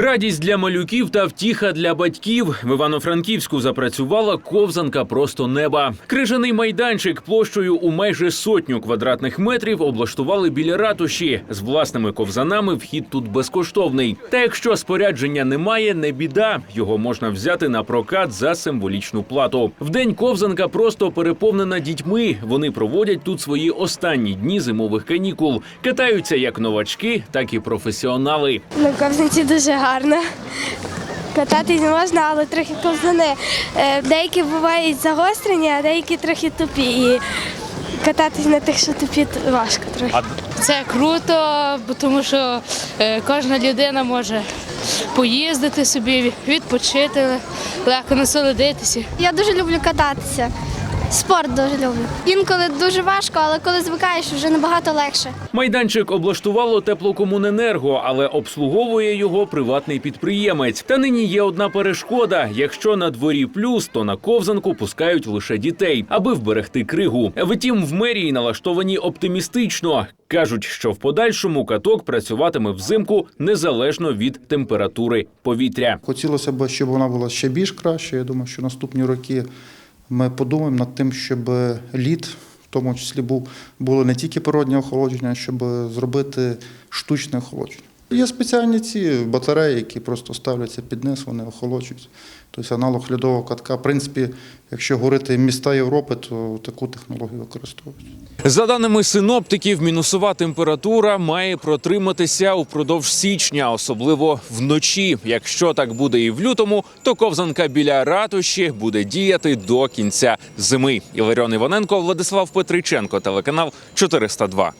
Радість для малюків та втіха для батьків в Івано-Франківську запрацювала ковзанка просто неба. Крижаний майданчик площею у майже сотню квадратних метрів облаштували біля ратуші. З власними ковзанами вхід тут безкоштовний. Та якщо спорядження немає, не біда. Його можна взяти на прокат за символічну плату. Вдень ковзанка просто переповнена дітьми. Вони проводять тут свої останні дні зимових канікул. Катаються як новачки, так і професіонали. На ковзанці дуже гарно. Кататись можна, але трохи ковзани. Е, Деякі бувають загострені, а деякі трохи тупі. І кататись на тих, що тупі, важко трохи. Це круто, тому що е, кожна людина може поїздити собі, відпочити, легко насолодитися. Я дуже люблю кататися. Спорт дуже люблю. Інколи дуже важко, але коли звикаєш, вже набагато легше. Майданчик облаштувало теплокомуненерго, але обслуговує його приватний підприємець. Та нині є одна перешкода: якщо на дворі плюс, то на ковзанку пускають лише дітей, аби вберегти кригу. Втім, в мерії налаштовані оптимістично. кажуть, що в подальшому каток працюватиме взимку незалежно від температури повітря. Хотілося б, щоб вона була ще більш краще. Я думаю, що наступні роки ми подумаємо над тим, щоб лід, в тому числі, був було не тільки природнє охолодження, щоб зробити штучне охолодження. Є спеціальні ці батареї, які просто ставляться під низ, вони охолоджують. Тобто аналог льодового катка. В принципі, якщо говорити міста Європи, то таку технологію використовують. За даними синоптиків, мінусова температура має протриматися упродовж січня, особливо вночі. Якщо так буде і в лютому, то ковзанка біля ратуші буде діяти до кінця зими. Іларіон Іваненко, Владислав Петриченко, телеканал 402.